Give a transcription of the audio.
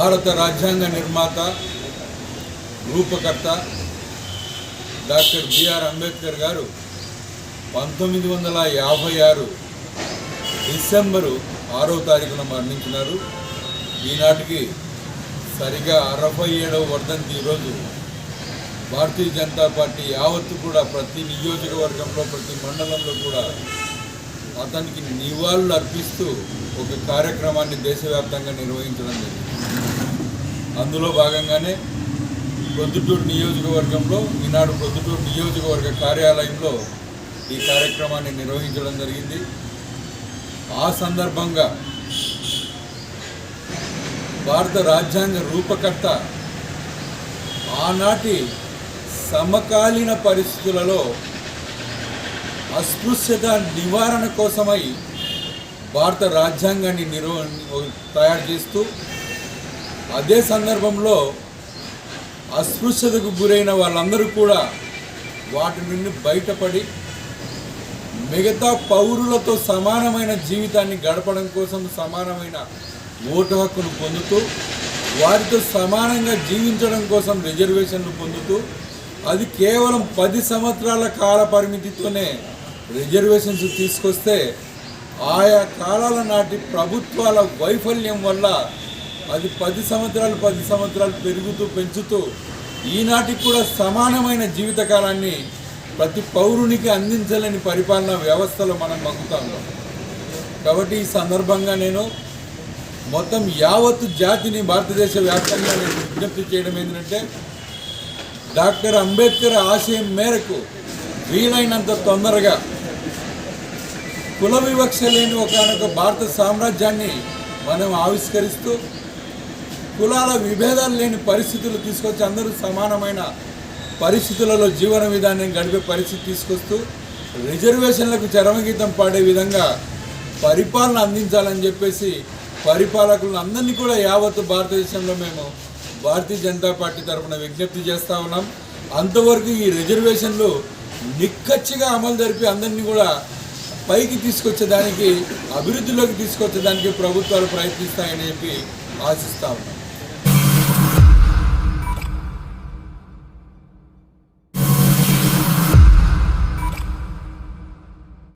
భారత రాజ్యాంగ నిర్మాత రూపకర్త డాక్టర్ బిఆర్ అంబేద్కర్ గారు పంతొమ్మిది వందల యాభై ఆరు డిసెంబరు ఆరో తారీఖున మరణించినారు. ఈనాటికి సరిగా అరవై ఏడవ వర్ధంతి ఈరోజు. భారతీయ జనతా పార్టీ యావత్తు కూడా ప్రతి నియోజకవర్గంలో ప్రతి మండలంలో కూడా అతనికి నివాళులు అర్పిస్తూ ఒక కార్యక్రమాన్ని దేశవ్యాప్తంగా నిర్వహించడం జరిగింది. అందులో భాగంగానే ప్రొద్దుటూరు నియోజకవర్గంలో ఈనాడు ప్రొద్దుటూరు నియోజకవర్గ కార్యాలయంలో ఈ కార్యక్రమాన్ని నిర్వహించడం జరిగింది. ఆ సందర్భంగా భారత రాజ్యాంగ రూపకర్త ఆనాటి సమకాలీన పరిస్థితులలో అస్పృశ్యత నివారణ కోసమై భారత రాజ్యాంగాన్ని నిర్వ తయారు చేస్తూ అదే సందర్భంలో అస్పృశ్యతకు గురైన వాళ్ళందరూ కూడా వాటి నుండి బయటపడి మిగతా పౌరులతో సమానమైన జీవితాన్ని గడపడం కోసం సమానమైన ఓటు హక్కును పొందుతూ వారితో సమానంగా జీవించడం కోసం రిజర్వేషన్లు పొందుతూ అది కేవలం పది సంవత్సరాల కాల పరిమితితోనే రిజర్వేషన్స్ తీసుకొస్తే ఆయా కాలాల నాటి ప్రభుత్వాల వైఫల్యం వల్ల అది పది సంవత్సరాలు పది సంవత్సరాలు పెరుగుతూ పెంచుతూ ఈనాటికి కూడా సమానమైన జీవితకాలాన్ని ప్రతి పౌరునికి అందించలేని పరిపాలనా వ్యవస్థలో మనం మగ్గుతాము. కాబట్టి ఈ సందర్భంగా నేను మొత్తం యావత్తు జాతిని భారతదేశ వ్యాప్తంగా నేను విజ్ఞప్తి చేయడం ఏంటంటే డాక్టర్ అంబేద్కర్ ఆశయం మేరకు వీలైనంత తొందరగా కుల వివక్ష లేని ఒకనొక భారత సామ్రాజ్యాన్ని మనం ఆవిష్కరిస్తూ కులాల విభేదాలు లేని పరిస్థితులు తీసుకొచ్చి అందరూ సమానమైన పరిస్థితులలో జీవన విధానం గడిపే పరిస్థితి తీసుకొస్తూ రిజర్వేషన్లకు చరమగీతం పాడే విధంగా పరిపాలన అందించాలని చెప్పేసి పరిపాలకులను అందరినీ కూడా యావత్తు భారతదేశంలో మేము భారతీయ జనతా పార్టీ తరఫున విజ్ఞప్తి చేస్తూ ఉన్నాం. అంతవరకు ఈ రిజర్వేషన్లు నిక్కచ్చిగా అమలు జరిపి అందరినీ కూడా పైకి తీసుకొచ్చేదానికి అభివృద్ధిలోకి తీసుకొచ్చేదానికి ప్రభుత్వాలు ప్రయత్నిస్తాయని చెప్పి ఆశిస్తా ఉన్నాం.